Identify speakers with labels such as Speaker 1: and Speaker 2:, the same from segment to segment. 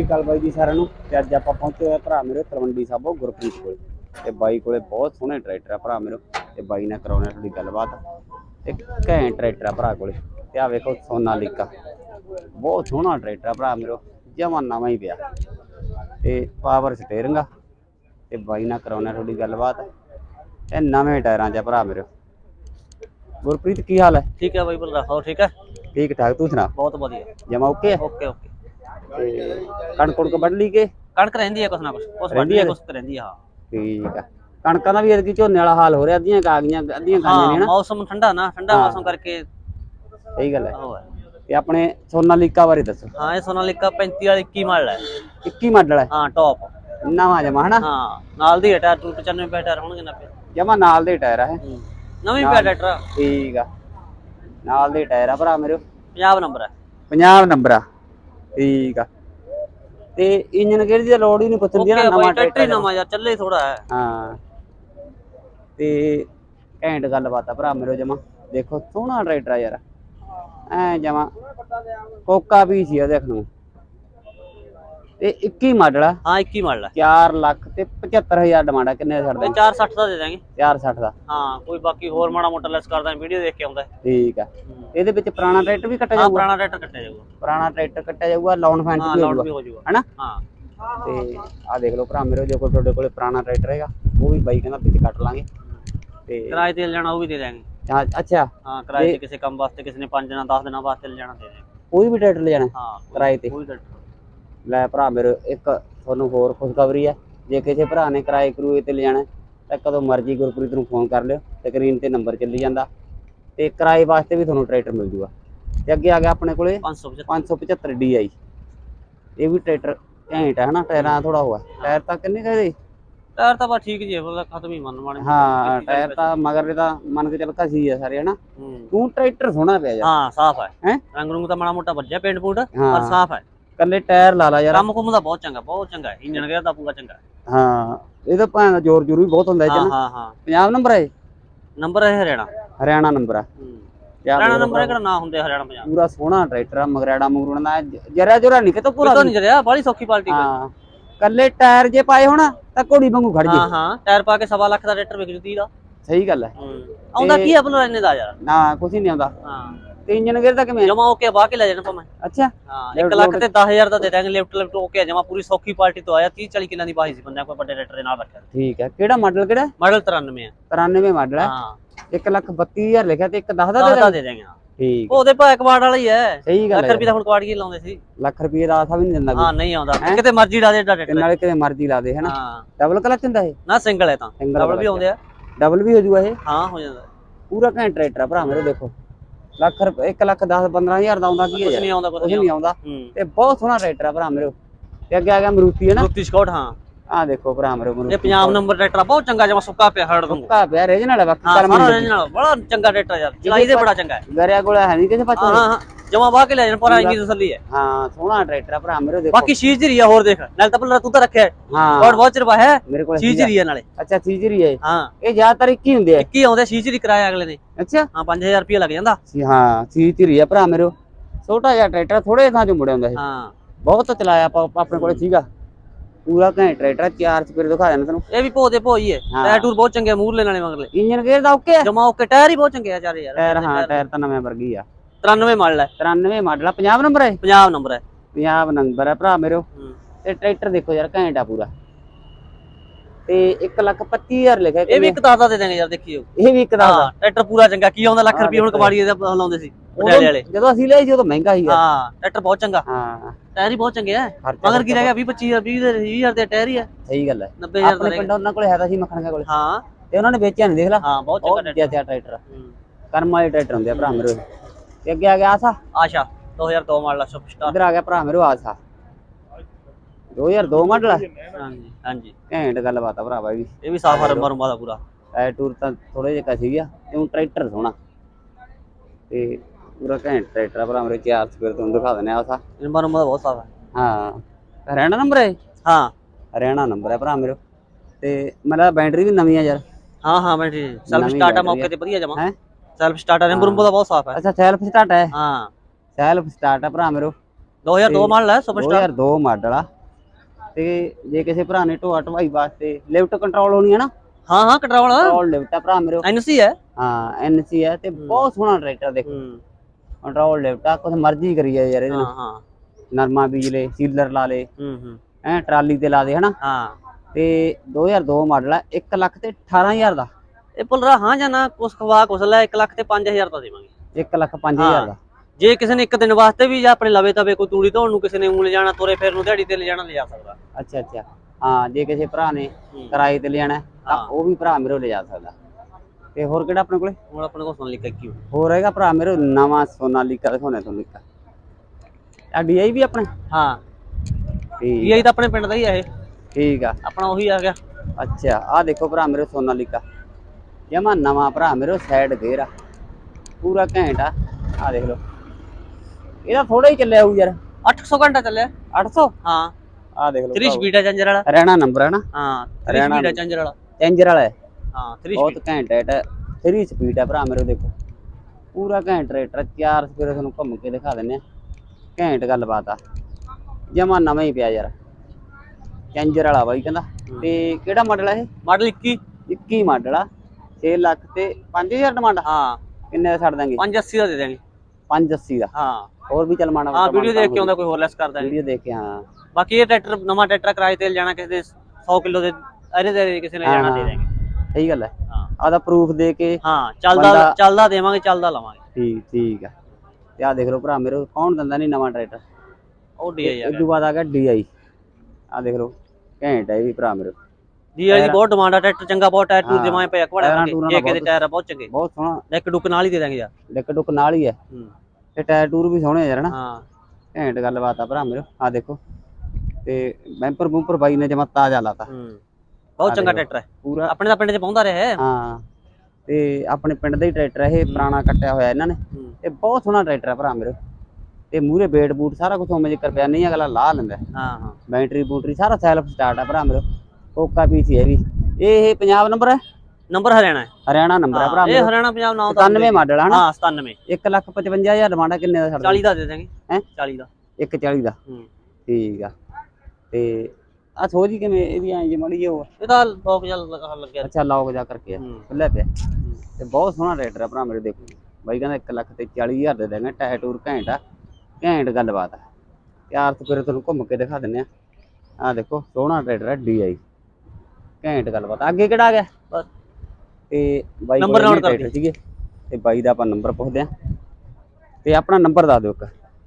Speaker 1: ਅਕਾਲ ਬਾਈ ਜੀ ਸਾਰਿਆਂ ਨੂੰ। ਤੇ ਅੱਜ ਆਪਾਂ ਪਹੁੰਚੇ ਹੋਏ ਆ ਭਰਾ ਮੇਰੇ ਤਲਵੰਡੀ ਸਾਬੋ ਗੁਰਪ੍ਰੀਤ ਕੋਲ। ਤੇ ਬਾਈ ਕੋਲੇ ਬਹੁਤ ਸੋਹਣੇ ਟਰੈਕਟਰ ਆ ਭਰਾ ਮੇਰੇ। ਤੇ ਬਾਈ ਨਾਲ ਕਰਾਉਣੇ ਥੋੜੀ ਗੱਲਬਾਤ। ਤੇ ਘੈਂਟ ਟਰੈਕਟਰ ਆ ਭਰਾ ਕੋਲੇ। ਤੇ ਆ ਵੇਖੋ ਸੋਨਾਲੀਕਾ ਬਹੁਤ ਸੋਹਣਾ ਟਰੈਕਟਰ ਆ ਭਰਾ ਮੇਰੇ। ਜਮਾਂ ਨਵਾਂ ਹੀ ਪਿਆ। ਤੇ ਪਾਵਰ ਸਟੀਅਰਿੰਗ ਆ। ਤੇ ਬਾਈ ਨਾਲ ਕਰਾਉਣੇ ਥੋੜੀ ਗੱਲਬਾਤ। ਇਹ ਨਵੇਂ ਟਾਇਰਾਂ 'ਚ ਆ ਭਰਾ ਮੇਰੇ। ਗੁਰਪ੍ਰੀਤ ਕੀ ਹਾਲ ਹੈ?
Speaker 2: ਠੀਕ ਹੈ ਬਾਈ ਬਲਰਾ ਹੋਰ ਠੀਕ ਹੈ?
Speaker 1: ਠੀਕ ਠਾਕ ਤੂੰ ਸੁਣਾ?
Speaker 2: ਬਹੁਤ ਵਧੀਆ।
Speaker 1: ਜਮਾ ਓਕੇ
Speaker 2: ਓਕੇ ਓਕੇ।
Speaker 1: ਤੇ ਕਣਕ ਕੁਣਕ ਵੱਢ ਲਈ ਕੇ?
Speaker 2: ਕਣਕ ਰਹਿੰਦੀ ਹੈ ਕੁਛ ਨਾ ਕੁਛ। ਕੁਛ
Speaker 1: ਰਹਿੰਦੀ
Speaker 2: ਵੱਡੀ
Speaker 1: ਹੈ?
Speaker 2: ਹੈ ਕੁਛ ਤੇ ਰਹਿੰਦੀ ਹੈ ਹਾਂ।
Speaker 1: ਠੀਕ ਆ। ਕਣਕਾਂ ਦਾ ਵੀ ਐਤਕੀ ਝੋਨੇ ਵਾਲਾ ਹਾਲ ਹੋ ਰਿਹਾ ਅੱਧੀਆਂ ਕਾ ਗਈਆਂ ਅੱਧੀਆਂ
Speaker 2: ਹਾਂ
Speaker 1: ਨੇ ਨਾ
Speaker 2: ਮੌਸਮ ਠੰਡਾ ਨਾ ਠੰਡਾ
Speaker 1: ਹਾਂ।
Speaker 2: ਮੌਸਮ ਕਰਕੇ
Speaker 1: ਸਹੀ ਗੱਲ ਹੈ।
Speaker 2: ਉਹ ਹੈ।
Speaker 1: ਤੇ ਆਪਣੇ ਸੋਨਾਲੀਕਾ ਬਾਰੇ ਦੱਸੋ।
Speaker 2: ਹਾਂ ਇਹ ਸੋਨਾਲੀਕਾ 35 ਵਾਲੀ 21 ਮਾਡਲ ਹੈ।
Speaker 1: 21 ਮਾਡਲ ਹੈ?
Speaker 2: ਹਾਂ ਟੌਪ
Speaker 1: ਨਵਾਂ ਜਮਾ ਹਨਾ?
Speaker 2: ਹਾਂ ਨਾਲ ਦੀ ਟਾਇਰ 295 ਪੈ ਟਾਇਰ ਹੋਣਗੇ ਨਾ ਪੇ
Speaker 1: ਜਮਾ ਨਾਲ ਦੇ ਟਾਇਰ ਆ ਇਹ।
Speaker 2: ਨਵੀਂ ਪਿਆ ਟਰੈਕਟਰ
Speaker 1: ਠੀਕ ਆ। ਨਾਲ ਦੇ ਟਾਇਰ ਆ ਭਰਾ ਮੇਰੇ।
Speaker 2: 50 ਨੰਬਰ ਹੈ।
Speaker 1: 50 ਨੰਬਰ ਆ। ਠੀਕ ਆ। ਤੇ ਇੰਜਨ ਗੇਅਰ ਦੀ ਲੋੜ ਹੀ ਨਹੀਂ ਪੁੱਛਣ ਦੀ ਨਾ
Speaker 2: ਓਕੇ
Speaker 1: ਨਵਾਂ
Speaker 2: ਬਾਈ ਟਰੈਕਟਰ ਹੀ ਨਵਾਂ ਯਾਰ ਚੱਲੇ ਥੋੜਾ ਹੈ।
Speaker 1: ਹਾਂ। ਤੇ ਘੈਂਟ ਗੱਲਬਾਤ ਆ ਭਰਾ ਮੇਰੇ ਜਮਾ। ਦੇਖੋ ਸੋਹਣਾ ਟਰੈਕਟਰ ਆ ਯਾਰ। ਐ ਜਮਾ। ਕੋਕਾ ਵੀ ਸੀ ਆ ਦੇਖ ਨੂੰ। ਤੇ 21 ਮਾਡਲ ਆ।
Speaker 2: ਹਾਂ 21 ਮਾਡਲ ਹੈ
Speaker 1: 4 ਲੱਖ ਤੇ 75000 ਡਿਮਾਂਡ ਆ ਕਿੰਨੇ ਦੇ
Speaker 2: 460 ਦਾ ਦੇ ਦਾਂਗੇ।
Speaker 1: 460 ਦਾ।
Speaker 2: ਹਾਂ ਕੋਈ ਬਾਕੀ ਹੋਰ ਮਾੜਾ ਮੋਟਾ ਲੈਸ ਕਰਦਾ ਵੀਡੀਓ ਦੇਖ ਕੇ ਆਉਂਦਾ। ਹੈ।
Speaker 1: ਠੀਕ ਆ। ਇਹਦੇ ਵਿੱਚ ਪੁਰਾਣਾ ਟਰੈਕਟਰ ਵੀ ਕੱਟਿਆ
Speaker 2: ਹਾਂ
Speaker 1: ਜਾਊਗਾ?
Speaker 2: ਪੁਰਾਣਾ ਟਰੈਕਟਰ ਕੱਟਿਆ ਜਾਊਗਾ।
Speaker 1: ਪੁਰਾਣਾ ਟਰੈਕਟਰ ਕੱਟਿਆ ਜਾਊਗਾ ਲਾਉਣ ਫੈਂਟ
Speaker 2: ਹਾਂ
Speaker 1: ਵੀ ਹੋਊਗਾ
Speaker 2: ਹੋ ਜਾਊਗਾ।
Speaker 1: ਹਨਾ?
Speaker 2: ਹਾਂ।
Speaker 1: ਤੇ ਆ ਦੇਖ ਲਓ ਭਰਾ ਮੇਰੇ ਜੇ ਕੋਈ ਤੁਹਾਡੇ ਕੋਲੇ ਪੁਰਾਣਾ ਟਰੈਕਟਰ ਹੈਗਾ ਉਹ ਵੀ ਬਾਈ ਕਹਿੰਦਾ ਵਿੱਚ ਕੱਟ ਲਾਂਗੇ। ਤੇ
Speaker 2: ਕਿਰਾਏ ਤੇ ਲੈਣਾ ਉਹ ਵੀ ਦੇ ਦਾਂਗੇ
Speaker 1: ਹਾਂ, ਅੱਛਾ।
Speaker 2: ਹਾਂ ਕਿਰਾਏ ਤੇ ਕਿਸੇ ਕੰਮ ਵਾਸਤੇ ਕਿਸੇ ਨੇ 5 ਦਿਨਾਂ 10 ਦਿਨਾਂ ਵਾਸਤੇ ਲੈ ਜਾਣਾ ਦੇ ਦੇ
Speaker 1: ਕੋਈ ਵੀ ਟਰੈਕਟਰ ਲੈ ਜਾਣਾ
Speaker 2: ਹਾਂ?
Speaker 1: ਕਿਰਾਏ ਤੇ।
Speaker 2: ਕੋਈ ਟਰੈਕਟਰ।
Speaker 1: ਲੈ ਭਰਾ ਮੇਰੇ ਇੱਕ ਤੁਹਾਨੂੰ ਹੋਰ ਖੁਸ਼ਖਬਰੀ ਹੈ ਜੇ ਕਿਸੇ ਭਰਾ ਨੇ ਕਿਰਾਏ ਕਰੂਏ ਤੇ ਲਿਜਾਣਾ ਤਾਂ ਕਦੋਂ ਮਰਜ਼ੀ ਗੁਰਪ੍ਰੀਤ ਨੂੰ ਫੋਨ ਕਰ ਲਿਓ ਸਕਰੀਨ ਤੇ ਨੰਬਰ ਚੱਲੀ ਜਾਂਦਾ। ਤੇ ਕਿਰਾਏ ਵਾਸਤੇ ਵੀ ਤੁਹਾਨੂੰ ਟਰੈਕਟਰ ਮਿਲ ਜੂਗਾ। ਤੇ ਅੱਗੇ ਆ ਗਿਆ ਆਪਣੇ ਕੋਲੇ
Speaker 2: 575
Speaker 1: 575 DI ਇਹ ਵੀ ਟਰੈਕਟਰ ਘੈਂਟ ਹੈ ਹਨਾ? ਟਾਇਰਾਂ ਥੋੜਾ ਹੋਇਆ ਟਾਇਰ ਤਾਂ ਕਿੰਨੇ ਕਹਦੇ
Speaker 2: ਟਾਇਰ ਤਾਂ ਬਸ ਠੀਕ ਜੀ ਉਹਦਾ ਖਤਮ ਹੀ ਮੰਨ ਮਾਣੇ
Speaker 1: ਹਾਂ ਟਾਇਰ ਤਾਂ ਮਗਰ ਤਾਂ ਮੰਨ ਕੇ ਚੱਲ ਘਸੀ ਆ ਸਾਰੇ ਹਨਾ। ਤੂੰ ਟਰੈਕਟਰ ਸੋਹਣਾ ਪਿਆ ਯਾਰ।
Speaker 2: ਹਾਂ ਸਾਫ਼ ਹੈ
Speaker 1: ਹੈਂ?
Speaker 2: ਰੰਗ ਰੁੰਗ ਤਾਂ ਮਾੜਾ ਮੋਟਾ ਵੱਜਿਆ ਪੇਂਟ ਪੂਟ। ਪਰ ਸਾਫ਼ ਹੈ
Speaker 1: ਕੱਲੇ ਟਾਇਰ ਲਾ ਲਾ ਯਾਰ।
Speaker 2: ਕੰਮ ਕੁਮ ਦਾ ਬਹੁਤ ਚੰਗਾ ਬਹੁਤ ਚੰਗਾ ਇੰਜਨ ਗੇਅਰ ਦਾ ਪੂਰਾ ਚੰਗਾ। ਹੈ
Speaker 1: ਇਹਦਾ ਭਾਂ ਦਾ ਜ਼ੋਰ ਜ਼ੋਰ ਵੀ ਬਹੁਤ ਹੁੰਦਾ ਇਹ ਚ
Speaker 2: ਹਾਂ
Speaker 1: ਨਾ।
Speaker 2: ਹਾਂ ਹਾਂ।
Speaker 1: ਪੰਜਾਬ ਨੰਬਰ ਹੈ
Speaker 2: ਨੰਬਰ ਹੈ ਹਰਿਆਣਾ।
Speaker 1: ਹਰਿਆਣਾ ਨੰਬਰ ਆ।
Speaker 2: ਹਰਿਆਣਾ ਨੰਬਰ ਹੈ ਕਿਹੜਾ? ਨਾ ਹੁੰਦੇ ਹਰਿਆਣਾ ਪੰਜਾਬ।
Speaker 1: ਪੂਰਾ ਸੋਹਣਾ ਟਰੈਕਟਰ ਆ ਮਗਰਾੜਾ ਮਗਰੂਣਾ ਦਾ। ਜਰਾ ਜਰਾ ਨਹੀਂ ਕਿਤੋਂ ਪੂਰਾ
Speaker 2: ਪੂਰਾ ਨਹੀਂ ਜਰਿਆ ਬੜੀ ਸੌਖੀ ਪਾਲਟੀ
Speaker 1: ਹਾਂ। ਕੱਲੇ ਟਾਇਰ ਜੇ ਪਾਏ ਹੋਣ ਤਾਂ ਘੋੜੀ ਵਾਂਗੂ ਖੜ ਜੇ।
Speaker 2: ਹਾਂ। ਹਾਂ ਟਾਇਰ ਪਾ ਕੇ ਸਵਾ ਲੱਖ ਦਾ ਟਰੈਕਟਰ ਵਿਕ ਜੂ 30 ਦਾ।
Speaker 1: ਸਹੀ ਗੱਲ ਹੈ।
Speaker 2: ਆਉਂਦਾ ਕੀ ਆ ਬਲਰ ਇੰਨੇ ਦਾ ਯਾਰ?
Speaker 1: ਨਾ ਕੁਝ ਨਹੀਂ ਆਉਂਦਾ।
Speaker 2: ਹਾਂ।
Speaker 1: ਤੇ ਇੰਜਨ ਗੇਅਰ ਦਾ ਕਿਵੇਂ?
Speaker 2: ਜਮਾ ਓਕੇ ਬਾਹ ਕੇ ਲੈ ਜਾਣਾ ਭਾਵੇਂ।
Speaker 1: ਅੱਛਾ।
Speaker 2: ਹਾਂ
Speaker 1: ਲਿਫਟ
Speaker 2: 1 ਲੱਖ ਤੇ 10000 ਦਾ ਦੇ ਦਾਂਗੇ ਲਿਫਟ ਲਿਫਟ ਓਕੇ ਜਮਾ ਪੂਰੀ ਸੌਖੀ ਪਾਰਟੀ ਤੋਂ ਆਇਆ 30 40 ਕਿੱਲਾਂ ਦੀ ਬਾਹੀ ਸੀ ਬੰਦਿਆਂ ਕੋਈ ਵੱਡੇ ਟਰੈਕਟਰ ਦੇ ਨਾਲ ਰੱਖਿਆ।
Speaker 1: ਠੀਕ ਹੈ ਕਿਹੜਾ ਮਾਡਲ ਕਿਹੜਾ?
Speaker 2: ਮਾਡਲ 93 ਹੈ
Speaker 1: 93 ਮਾਡਲ ਹੈ
Speaker 2: ਹਾਂ।
Speaker 1: 1 ਲੱਖ 32000 ਲਿਖਿਆ ਤੇ ਇੱਕ 10 ਦਾ ਦੇ
Speaker 2: ਦਾਂਗੇ ਹਾਂ।
Speaker 1: ਠੀਕ।
Speaker 2: ਉਹਦੇ ਭਾਅ ਕਵਾੜ ਵਾਲਾ ਹੀ ਹੈ
Speaker 1: ਸਹੀ ਗੱਲ
Speaker 2: ਲੱਖ
Speaker 1: ਹੈ
Speaker 2: ਰੁਪਏ ਦਾ ਹੁਣ ਕਵਾੜ ਕੀ ਲਾਉਂਦੇ ਸੀ।
Speaker 1: ਲੱਖ ਰੁਪਏ ਦਾ ਆਸਾ ਵੀ ਨਹੀਂ ਦਿੰਦਾ
Speaker 2: ਹਾਂ ਨਹੀਂ ਆਉਂਦਾ। ਕਿਤੇ ਮਰਜ਼ੀ ਲਾ ਦੇ
Speaker 1: ਤੇ
Speaker 2: ਟਰੈਕਟਰ
Speaker 1: ਨਾਲੇ ਕਿਤੇ ਮਰਜ਼ੀ ਲਾ ਦੇ ਹਨਾ?
Speaker 2: ਹਾਂ।
Speaker 1: ਡਬਲ ਕਲਚ ਹੁੰਦਾ ਇਹ?
Speaker 2: ਨਾ ਸਿੰਗਲ ਹੈ ਤਾਂ। ਡਬਲ ਵੀ ਆਉਂਦੇ ਆ।
Speaker 1: ਡਬਲ ਵੀ ਹੋ ਜੂਗਾ ਇਹ?
Speaker 2: ਹਾਂ ਹੋ ਜਾਂਦਾ।
Speaker 1: ਪੂਰਾ ਘੈਂਟ ਟਰੈਕਟਰ ਆ ਭਰਾ ਮੇਰੇ ਦੇਖੋ। ਲੱਖ ਰੁਪਏ 1 ਲੱਖ 10 15000 ਦਾ ਆਉਂਦਾ ਕੀ ਹੈ
Speaker 2: ਕੁਝ ਨਹੀਂ ਆਉਂਦਾ ਕੁਝ ਨਹੀਂ
Speaker 1: ਆਉਂਦਾ। ਤੇ ਬਹੁਤ ਸੋਹਣਾ ਟਰੈਕਟਰ ਆ ਭਰਾ ਮੇਰੇ ਤੇ ਅੱਗੇ ਆ ਗਿਆ ਮਰੂਤੀ ਹੈ ਨਾ?
Speaker 2: ਰੋਤੀ ਸਕਾਟ ਹਾਂ।
Speaker 1: ਆ ਦੇਖੋ ਭਰਾ ਮੇਰੇ
Speaker 2: ਇਹ
Speaker 1: ਮਰੂਤੀ
Speaker 2: ਪੰਜਾਬ ਨੰਬਰ ਟਰੈਕਟਰ ਆ, ਬਹੁਤ ਚੰਗਾ ਜਮਾ ਸੁੱਕਾ ਪਿਆ ਹੜ ਦੂੰਗਾ
Speaker 1: ਕਾ ਪਿਆ ਰੀਜਨਲ ਹੈ ਬਾਕੀ
Speaker 2: ਹਾਂ
Speaker 1: ਕਰਮ ਨਹੀਂ
Speaker 2: original ਬੜਾ ਚੰਗਾ ਟਰੈਕਟਰ ਯਾਰ ਚਲਾਈ ਦੇ ਬੜਾ ਚੰਗਾ ਹੈ।
Speaker 1: ਗਰਿਆ ਕੋਲ ਹੈ ਨਹੀਂ ਕਿਸੇ ਪਾਸੇ।
Speaker 2: ਹਾਂ ਹਾਂ ਹਾਂ ਜਮਾ ਕੇ ਲੈ ਜਾਣ ਪਰ ਇੰਨੀ ਤਸੱਲੀ ਹੈ।
Speaker 1: ਹਾਂ ਸੋਹਣਾ ਟਰੈਕਟਰ ਆ ਭਰਾ ਮੇਰੇ ਦੇਖੋ।
Speaker 2: ਬਾਕੀ ਸ਼ੀਜ਼ ਰਹੀ ਆ ਹੋਰ ਦੇਖ ਨਾਲ ਤਾਂ ਪਹਿਲਾਂ ਤੂੰ ਤਾਂ ਰੱਖਿਆ
Speaker 1: ਹਾਂ।
Speaker 2: ਔਰ ਵਾਚਰ ਵਾ ਹੈ
Speaker 1: ਮੇਰੇ ਕੋਲ
Speaker 2: ਸ਼ੀਜ਼ ਰਹੀ ਆ। ਨਾਲੇ।
Speaker 1: ਅੱਛਾ ਚੀਜ਼ਰੀ ਹੈ।
Speaker 2: ਹਾਂ।
Speaker 1: ਇਹ ਜ਼ਿਆਦਾਤਰ 21 ਹੁੰਦੇ ਆ।
Speaker 2: 21 ਆਉਂਦੇ ਸ਼ੀਜ਼ ਦੀ ਕਿਰਾਇਆ ਅਗਲੇ ਨੇ
Speaker 1: ਅੱਛਾ।
Speaker 2: ਹਾਂ 5000 ਰੁਪਏ ਲੱਗ ਜਾਂਦਾ।
Speaker 1: ਹਾਂ ਚੀਜ਼ਰੀ ਆ ਭਰਾ ਮੇਰੇ। ਛੋਟਾ ਜਿਹਾ ਟਰੈਕਟਰ ਥੋੜੇ ਥਾਂ ਚੋਂ ਮੁੜਿਆ ਹੁੰਦਾ ਇਹ।
Speaker 2: ਹਾਂ।
Speaker 1: ਬਹੁਤ ਚਲਾਇਆ ਆਪਾਂ ਆਪਣੇ ਕੋਲੇ ਸੀਗਾ। ਪੂਰਾ ਘੈਂਟ ਟਰੈਕਟਰ ਆ, ਚਾਰ ਚਪੇਰੇ ਦਿਖਾ ਦੇਣਾ ਤੈਨੂੰ।
Speaker 2: ਇਹ ਵੀ ਭੋ ਦੇ ਭੋ ਹੀ। ਹੈ। ਟਾਇਰ ਟੂਰ ਬਹੁਤ ਚੰਗੇ ਮੂਰ ਲੈਣ ਵਾਲੇ ਮਗਰਲੇ।
Speaker 1: ਇੰਜਨ ਗੇਅਰ ਦਾ ਓਕੇ ਆ।
Speaker 2: ਜਮਾ ਓਕੇ ਟਾਇਰ ਹੀ ਬਹੁਤ ਚੰਗੇ ਆ ਚਾਰੇ ਯਾਰ।
Speaker 1: ਟਾਇਰ ਹਾਂ ਟਾਇਰ ਤਾਂ ਨਵੇਂ ਵਰਗੀ ਆ।
Speaker 2: 93 ਮਾਡਲ ਹੈ
Speaker 1: 93 ਮਾਡਲ ਆ 50 ਨੰਬਰ ਹੈ
Speaker 2: ਪੰਜਾਬ ਨੰਬਰ ਹੈ
Speaker 1: 50 ਨੰਬਰ ਹੈ ਭਰਾ ਮੇਰੇ।
Speaker 2: ਹੂੰ।
Speaker 1: ਤੇ ਟਰੈਕਟਰ ਦੇਖੋ ਯਾਰ ਘੈਂਟ ਆ ਪੂਰਾ। ਤੇ 1 ਲੱਖ 25000 ਲਿਖਿਆ
Speaker 2: ਇਹ ਵੀ ਇੱਕ ਦਾਦਾ ਦੇ ਦੇਣਗੇ ਯਾਰ ਦੇਖੀਓ।
Speaker 1: ਇਹ ਵੀ ਇੱਕ ਦਾ
Speaker 2: ਹਾਂ ਟਰੈਕਟਰ ਪੂਰਾ ਚੰਗਾ। ਕੀ ਆਉਂਦਾ ਲੱਖ
Speaker 1: ਹਾਂ,
Speaker 2: ਰੁਪਏ ਹੁਣ। ਕਬਾੜੀ ਦੇ ਲਾਉਂਦੇ ਸੀ ਪਟਿਆਲੇ ਵਾਲੇ।
Speaker 1: ਜਦੋਂ ਅਸੀਂ ਲਏ ਸੀ ਉਦੋਂ ਮਹਿੰਗਾ ਸੀ ਯਾਰ
Speaker 2: ਹਾਂ ਟਰੈਕਟਰ ਬਹੁਤ ਚੰਗਾ।
Speaker 1: ਹਾਂ।
Speaker 2: ਟਾਇਰ ਹੀ ਬਹੁਤ ਚੰਗੇ ਆ।
Speaker 1: ਖਰਚਾ
Speaker 2: ਮਗਰ ਕੀ ਰਹਿ ਗਿਆ 20 25 20 ਦੇ 20000 ਦੇ ਟਾਇਰ ਹੀ ਹੈ
Speaker 1: ਸਹੀ ਗੱਲ ਹੈ।
Speaker 2: 90000 ਦਾ
Speaker 1: ਆਪਣੇ ਪਿੰਡ ਉਹਨਾਂ ਕੋਲੇ ਹੈਗਾ ਸੀ ਮੱਖਣਗਾ ਕੋਲੇ।
Speaker 2: ਹਾਂ।
Speaker 1: ਤੇ ਉਹਨਾਂ ਨੇ ਵੇਚਿਆ ਨਹੀਂ ਦੇਖ ਲੈ।
Speaker 2: ਹਾਂ ਬਹੁਤ ਚੰਗਾ ਟਰੈਕਟਰ
Speaker 1: ਟਰੈਕਟਰ
Speaker 2: ਹੂੰ।
Speaker 1: ਕਰਮ ਵਾਲੇ ਟਰੈਕਟਰ ਹੁੰਦੇ ਆ ਭਰਾ ਮੇਰੇ। ਤੇ ਅੱਗੇ ਆ ਗਿਆ ਆਸਾ।
Speaker 2: ਆਸ਼ਾ 2002 ਮਾਡਲ ਸੁਪਰਸਟਾਰ
Speaker 1: ਇੱਧਰ ਆ ਗਿਆ ਭਰਾ ਮੇਰੇ ਆਸਾ। 2002 ਮਾਡਲ ਆ।
Speaker 2: ਹਾਂਜੀ ਹਾਂਜੀ।
Speaker 1: ਘੈਂਟ ਗੱਲਬਾਤ ਆ ਇਹ ਵੀ।
Speaker 2: ਇਹ ਵੀ ਸਾਫ਼ ਹਰ ਮਰਮਾ ਦਾ ਪੂਰਾ।
Speaker 1: ਟਾਇਰ ਟੂਰ ਤਾਂ ਥੋੜੇ ਜਿਹਾ ਕਸੀ ਗਿਆ ਤੇ ਟਰੈਕਟਰ ਸੋਹਣਾ। ਤੇ ਪੂਰਾ ਘੈਂਟ ਟਰੈਕਟਰ ਆ ਭਰਾ ਮੇਰੇ ਚਾਰ ਸਪੇਰ ਤੁਹਾਨੂੰ ਦਿਖਾ ਦਿੰਦੇ ਆ ਆਸਾ
Speaker 2: ਇਹ ਮਰਮਾ ਦਾ ਬਹੁਤ ਸਾਫ਼ ਹੈ
Speaker 1: ਹਾਂ। ਹਰਿਆਣਾ ਨੰਬਰ ਹੈ
Speaker 2: ਹਾਂ।
Speaker 1: ਹਰਿਆਣਾ ਨੰਬਰ ਹੈ ਭਰਾ ਮੇਰੇ। ਤੇ ਮੇਰਾ ਬੈਟਰੀ ਵੀ ਨਵੀਂ ਆ ਯਾਰ।
Speaker 2: ਹਾਂ ਹਾਂ ਸੈਲਫ
Speaker 1: ਨਵੀਂ
Speaker 2: ਸਟਾਰਟ ਆ।
Speaker 1: battery
Speaker 2: ਮੌਕੇ
Speaker 1: ਹੈ।
Speaker 2: ਤੇ ਵਧੀਆ ਜਮਾ।
Speaker 1: ਹੈ?
Speaker 2: ਸੈਲਫ ਸਟਾਰਟ ਆ ਨੰਬਰ ਦਾ ਬਹੁਤ ਸਾਫ਼ ਹੈ
Speaker 1: ਅੱਛਾ ਸੈਲਫ ਸਟਾਰਟ ਹੈ?
Speaker 2: ਹਾਂ।
Speaker 1: ਸੈਲਫ ਸਟਾਰਟ ਹੈ ਭਰਾ ਮੇਰੋ।
Speaker 2: 2002 ਮਾਡਲ ਹੈ ਸੁਪਰਸਟਾਰ
Speaker 1: 2002 ਮਾਡਲ ਆ। ਤੇ ਜੇ ਕਿਸੇ ਭਰਾ ਨੇ ਢੋਆ ਢਵਾਈ ਵਾਸਤੇ ਲਿਫਟ ਕੰਟਰੋਲ ਹੋਣੀ ਹੈ ਨਾ?
Speaker 2: ਹਾਂ ਹਾਂ ਕੰਟਰੋਲ
Speaker 1: ਕੰਟਰੋਲ ਲਿਫਟ ਆ ਭਰਾ ਮੇਰੇ।
Speaker 2: ਐਨਸੀ ਹੈ
Speaker 1: ਹਾਂ ਐਨਸੀ ਹੈ ਤੇ ਬਹੁਤ ਸੋਹਣਾ ਟਰੈਕਟਰ ਦੇਖੋ।
Speaker 2: ਹੂੰ।
Speaker 1: ਕੰਟਰੋਲ ਲਿਫਟ ਕੁਝ ਮਰਜ਼ੀ ਕਰੀ ਜਾਏ ਯਾਰ ਇਹਦੇ
Speaker 2: ਹਾਂ
Speaker 1: ਨਾਲ
Speaker 2: ਹਾਂ।
Speaker 1: ਨਰਮਾ ਬੀਜ ਲੇ ਸੀਲਰ ਲਾ ਲੇ
Speaker 2: ਹੂੰ ਹੂੰ।
Speaker 1: ਐ ਟਰਾਲੀ ਤੇ ਲਾ ਦੇ ਹਨਾ?
Speaker 2: ਹਾਂ।
Speaker 1: ਤੇ 2002 ਮਾਡਲ ਆ 1 ਲੱਖ ਤੇ 18000 ਦਾ।
Speaker 2: ਇਹ ਪੁੱਲਰਾ ਹਾਂ ਜਾਂ ਨਾ ਕੁਛ ਖਵਾ ਕੁਛ ਲੈ 1 ਲੱਖ ਤੇ 5000 ਦਾ ਦੇਵਾਂਗੇ।
Speaker 1: 1 ਲੱਖ 5000 ਦਾ।
Speaker 2: ਜੇ ਕਿਸੇ ਨੇ ਇੱਕ ਦਿਨ ਵਾਸਤੇ ਵੀ ਜਾਂ ਆਪਣੇ ਲਵੇ ਤਵੇ ਕੋਈ ਤੂੜੀ ਧੋਣ ਨੂੰ ਕਿਸੇ ਨੇ ਉਂਗਲ ਜਾਣਾ ਤੁਰੇ ਫਿਰ ਨੂੰ ਦਿਹਾੜੀ ਤੇ ਲੈ ਜਾਣਾ ਲੈ ਜਾ ਸਕਦਾ।
Speaker 1: ਅੱਛਾ ਅੱਛਾ। ਹਾਂ ਜੇ ਕਿਸੇ ਭਰਾ ਨੇ
Speaker 2: ਹੂੰ।
Speaker 1: ਕਿਰਾਏ ਤੇ ਲਿਆਣਾ ਹੈ, ਤਾਂ
Speaker 2: ਹਾਂ।
Speaker 1: ਉਹ ਵੀ ਭਰਾ ਮੇਰੇ ਕੋਲ ਲਿਜਾ ਸਕਦਾ। ਤੇ ਹੋਰ ਕਿਹੜਾ ਆਪਣੇ ਕੋਲੇ?
Speaker 2: ਹੁਣ ਆਪਣੇ ਕੋਲ ਸੁਣ ਲਈ ਕਿਉਂ
Speaker 1: ਹੋਰ ਹੈਗਾ ਭਰਾ ਮੇਰੇ ਨਵਾਂ ਸੋਨਾਲੀਕਾ ਦਿਖਾਉਣਾ ਤੁਹਾਨੂੰ ਇੱਕ ਆ ਡੀਆਈ ਵੀ ਆਪਣੇ?
Speaker 2: ਹਾਂ।
Speaker 1: ਠੀਕ
Speaker 2: ਇਹ ਤਾਂ ਆਪਣੇ ਪਿੰਡ ਦਾ ਹੀ ਆ ਇਹ।
Speaker 1: ਠੀਕ ਆ।
Speaker 2: ਆਪਣਾ ਉਹੀ ਆ ਗਿਆ।
Speaker 1: ਅੱਛਾ ਆ ਦੇਖੋ ਭਰਾ ਮੇਰੇ ਸੋਨਾਲੀਕਾ। ਜਮਾ ਨਵਾਂ ਭਰਾ ਮੇਰੇ ਸਾਈਡ ਗੇਅਰ ਆ। ਪੂਰਾ ਘੈਂਟ ਆ। ਆ ਦੇਖ ਲਓ। ਇਹਦਾ ਥੋੜਾ ਹੀ ਚੱਲਿਆ ਹੋਊ ਯਾਰ।
Speaker 2: 800 ਘੰਟਾ ਚੱਲਿਆ।
Speaker 1: 800
Speaker 2: ਹਾਂ।
Speaker 1: ਆ ਦੇਖ ਲਓ
Speaker 2: 3 ਸਪੀਡ ਹੈ ਚੰਜਰ ਵਾਲਾ।
Speaker 1: ਹਰਿਆਣਾ ਨੰਬਰ ਹੈ ਨਾ?
Speaker 2: ਹਾਂ 3
Speaker 1: ਹਰਿਆਣਾ
Speaker 2: ਸਪੀਡ ਹੈ ਚੰਜਰ ਵਾਲਾ।
Speaker 1: ਚੇਂਜਰ ਵਾਲਾ ਹੈ।
Speaker 2: ਹਾਂ 3
Speaker 1: ਬਹੁਤ ਘੈਂਟ ਹੈ। 3 ਸਪੀਡ ਹੈ ਭਰਾ ਮੇਰੇ ਦੇਖੋ। ਪੂਰਾ ਘੈਂਟ ਟਰੈਕਟਰ ਚਾਰ ਸਪੀਡ ਤੁਹਾਨੂੰ ਘੁੰਮ ਕੇ ਦਿਖਾ ਦਿੰਨੇ ਆ ਘੈਂਟ ਗੱਲਬਾਤ ਆ। ਜਮਾ ਨਵਾਂ ਹੀ ਪਿਆ ਯਾਰ। ਚੇਂਜਰ ਵਾਲਾ ਬਾਈ ਕਹਿੰਦਾ। ਤੇ ਕਿਹੜਾ ਮਾਡਲ ਹੈ ਇਹ?
Speaker 2: ਮਾਡਲ 21
Speaker 1: 21 ਮਾਡਲ ਆ। 6 ਲੱਖ ਤੇ 5000 ਡਿਮਾਂਡ।
Speaker 2: ਹਾਂ।
Speaker 1: ਕਿੰਨੇ ਦਾ ਛੱਡ ਦਾਂਗੇ?
Speaker 2: 580 ਦਾ ਦੇ ਦੇਾਂਗੇ।
Speaker 1: 580 ਦਾ।
Speaker 2: ਹਾਂ।
Speaker 1: ਹੋਰ ਵੀ ਚੱਲ ਮਾਣਾ
Speaker 2: ਹਾਂ ਵੀਡੀਓ ਦੇਖ ਕੇ ਆਉਂਦਾ ਕੋਈ ਹੋਰ ਲੈਸ ਕਰ ਦਾਂਗੇ।
Speaker 1: ਵੀਡੀਓ ਦੇਖ ਕੇ ਹਾਂ।
Speaker 2: ਬਾਕੀ ਇਹ ਟਰੈਕਟਰ ਨਵਾਂ ਟਰੈਕਟਰ ਕਿਰਾਏ ਤੇ ਜਾਣਾ ਕਿਸੇ ਦੇ 100 ਕਿਲੋ ਦੇ ਅਰੇ ਦੇ ਕਿਸੇ ਨੇ
Speaker 1: ਹਾਂ,
Speaker 2: ਜਾਣਾ ਦੇ
Speaker 1: ਹਾਂ।
Speaker 2: ਦੇਾਂਗੇ।
Speaker 1: ਸਹੀ ਗੱਲ ਹੈ।
Speaker 2: ਹਾਂ।
Speaker 1: ਆਦਾ ਪ੍ਰੂਫ ਦੇ ਕੇ
Speaker 2: ਹਾਂ ਚੱਲਦਾ ਚੱਲਦਾ ਦੇਵਾਂਗੇ ਚੱਲਦਾ ਲਵਾਂਗੇ।
Speaker 1: ਠੀਕ ਠੀਕ ਆ। ਤੇ ਆ ਦੇਖ ਲਓ ਭਰਾ ਮੇਰੇ ਕੌਣ ਦਿੰਦਾ ਨਹੀਂ ਨਵਾਂ ਟਰੈਕਟਰ?
Speaker 2: ਉਹ ਡੀ ਆਈ ਆ
Speaker 1: ਇਸ ਤੋਂ ਬਾਅਦ ਆ ਗਿਆ ਡੀਆਈ ਆ ਦੇਖ ਲਓ ਘੈਂਟ ਹੈ ਇਹ ਵੀ ਭਰਾ ਮੇਰੇ
Speaker 2: ਡੀ ਆਈ ਦੀ ਬਹੁਤ ਡਿਮਾਂਡ ਆ ਟਰੈਕਟਰ ਚੰਗਾ ਬਹੁਤ ਟਾਇਰ ਟੂਰ। ਜਮਾਏ ਪਏ
Speaker 1: ਟਾਇਰਾਂ
Speaker 2: ਕਵੜਾ
Speaker 1: ਟੂਰਾਂ
Speaker 2: ਕੇ
Speaker 1: ਦਾ
Speaker 2: ਕੇ ਦੇ
Speaker 1: ਬਹੁਤ-
Speaker 2: ਟਾਇਰ ਬਹੁਤ ਚੰਗੇ।
Speaker 1: ਬਹੁਤ ਸੋਹਣਾ।
Speaker 2: ਇੱਕ ਡੁੱਕ ਨਾਲ ਹੀ ਦੇ ਦਾਂਗੇ ਯਾਰ।
Speaker 1: ਡਿੱਕ ਡੁੱਕ ਨਾਲ ਹੀ ਹੈ
Speaker 2: ਹੂੰ।
Speaker 1: ਤੇ ਟਾਇਰ ਟੂਰ ਵੀ ਸੋਹਣੇ ਆ ਯਾਰ ਨਾ
Speaker 2: ਹਾਂ।
Speaker 1: ਘੈਂਟ ਗੱਲਬਾਤ ਆ ਭਰਾ ਮੇਰੇ। ਆ ਦੇਖੋ। ਤੇ ਬੈਂਪਰ ਬੂੰਪਰ ਬਾਈ ਨੇ ਜਮਾ ਤਾਜ਼ਾ ਲਾਤਾ।
Speaker 2: ਹੂੰ। ਬਹੁਤ ਚੰਗਾ। ਟਰੈਕਟਰ ਹੈ।
Speaker 1: ਪੂਰਾ
Speaker 2: ਆਪਣੇ ਤਾਂ ਪਿੰਡ 'ਚ ਪਹੁੰਚਦਾ ਰਿਹਾ ਹੈ
Speaker 1: ਹਾਂ। ਤੇ ਆਪਣੇ ਪਿੰਡ ਦਾ ਹੀ ਟਰੈਕਟਰ ਹੈ ਇਹ ਪੁਰਾਣਾ ਕੱਟਿਆ ਹੋਇਆ ਇਹਨਾਂ ਨੇ।
Speaker 2: ਹੂੰ।
Speaker 1: ਤੇ ਬਹੁਤ ਸੋਹਣਾ ਟਰੈਕਟਰ ਹੈ ਭਰਾ ਮੇਰੇ। ਤੇ ਮੂਰੇ ਬੇਟ ਬੂਟ ਸਾਰਾ ਕੁਝ ਉਵੇਂ ਜਿਕਰ ਪਿਆ ਨਹੀਂ ਅਗਲਾ ਲਾ ਲੈਂਦਾ।
Speaker 2: ਹਾਂ ਹਾਂ।
Speaker 1: ਬੈਟਰੀ ਬੂਟਰੀ ਸਾਰਾ ਸੈਲਫ ਸਟਾਰਟ ਆ ਭਰਾ ਮੇਰੇ। ਕੋਕਾ ਪੀਸੀ ਹੈ ਵੀ। ਇਹ ਇਹ ਪੰਜਾਬ ਨੰਬਰ ਹੈ?
Speaker 2: ਨੰਬਰ ਹਰਿਆਣਾ ਹੈ।
Speaker 1: ਹਰਿਆਣਾ ਨੰਬਰ ਹੈ ਭਰਾ
Speaker 2: ਹਾਂ, ਇਹ ਹਰਿਆਣਾ ਪੰਜਾਬ ਨਾਮ ਦਾ
Speaker 1: 97 ਮਾਡਲ ਹਨਾ
Speaker 2: ਹਾਂ 97
Speaker 1: 1 ਲੱਖ 55000 ਡਿਮਾਂਡ ਕਿੰਨੇ ਦਾ ਛੱਡ
Speaker 2: 40 ਦਾ ਦੇ ਦਾਂਗੇ
Speaker 1: ਹੈਂ?
Speaker 2: 40 ਦਾ।
Speaker 1: 140 ਦਾ।
Speaker 2: ਹੂੰ।
Speaker 1: ਠੀਕ ਆ। ਤੇ ਆ ਸੋਝੀ ਕਿਵੇਂ ਇਹਦੀ ਐਂ ਜੇ ਮੜੀ ਜੇ ਉਹ
Speaker 2: ਇਹਦਾ ਲੋਕ ਜਲ ਲੱਗਿਆ।
Speaker 1: ਅੱਛਾ ਲੌਕ ਜਾ ਕਰਕੇ ਖੁੱਲਿਆ ਪਿਆ। ਤੇ ਬਹੁਤ ਸੋਹਣਾ ਟਰੈਕਟਰ ਆ ਭਰਾ ਮੇਰੇ ਦੇਖੋ। ਬਾਈ ਕਹਿੰਦਾ 1 ਲੱਖ ਤੇ 40000 ਦੇ ਦਾਂਗੇ ਟਾਇਰ ਟੂਰ ਘੈਂਟ ਆ। ਘੈਂਟ ਗੱਲਬਾਤ ਆ। ਯਾਰ ਤੇ ਫਿਰ ਤੁਹਾਨੂੰ ਘੁੰਮ ਕੇ ਦਿਖਾ ਦਿੰਨੇ ਆ। ਆ ਦੇਖੋ ਸੋਹਣਾ ਟਰੈਕਟਰ ਆ ਡੀਆਈ ਘੈਂਟ ਗੱਲਬਾਤ ਅੱਗੇ ਕਿਹੜਾ ਆ ਗਿਆ?
Speaker 2: ਬਸ।
Speaker 1: ਤੇ ਬਾਈ
Speaker 2: ਨੰਬਰ
Speaker 1: ਇੰਨੇ
Speaker 2: ਕਰ
Speaker 1: ਸੀਗੇ। ਤੇ ਬਾਈ ਦਾ ਆਪਾਂ ਨੰਬਰ ਪੁੱਛਦੇ ਆ। ਤੇ ਆਪਣਾ ਨੰਬਰ ਦੱਸ ਦਿਓ ਇੱਕ।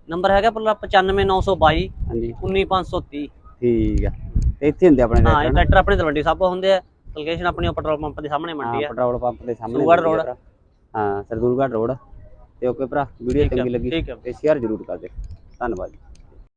Speaker 2: ਨੰਬਰ ਹੈਗਾ ਪੱਲਾ 95922
Speaker 1: ਹਾਂਜੀ।
Speaker 2: 19530
Speaker 1: ਠੀਕ ਆ। ਤੇ ਇੱਥੇ ਹੁੰਦੇ ਆਪਣੇ
Speaker 2: ਹਾਂ ਇਹ
Speaker 1: ਟਰੈਕਟਰ
Speaker 2: ਆਪਣੇ ਤਲਵੰਡੀ ਸਾਬੋ ਹੁੰਦੇ ਆ। ਲੋਕੇਸ਼ਨ ਆਪਣੀ ਉਹ ਪੈਟਰੋਲ ਪੰਪ ਦੇ ਸਾਹਮਣੇ ਮੰਡੀ
Speaker 1: ਹੈ ਪੈਟਰੋਲ ਪੰਪ ਦੇ ਸਾਹਮਣੇ
Speaker 2: ਸਰਦੂਲਗੜ੍ਹ
Speaker 1: ਆ। ਭਰਾ। ਹਾਂ ਸਰਦੂਲਗੜ੍ਹ ਰੋਡ। ਤੇ ਓਕੇ ਭਰਾ ਵੀਡੀਓ ਚੰਗੀ ਲੱਗੀ ਤੇ ਸ਼ੇਅਰ ਜ਼ਰੂਰ ਕਰ ਦਿਓ। ਧੰਨਵਾਦ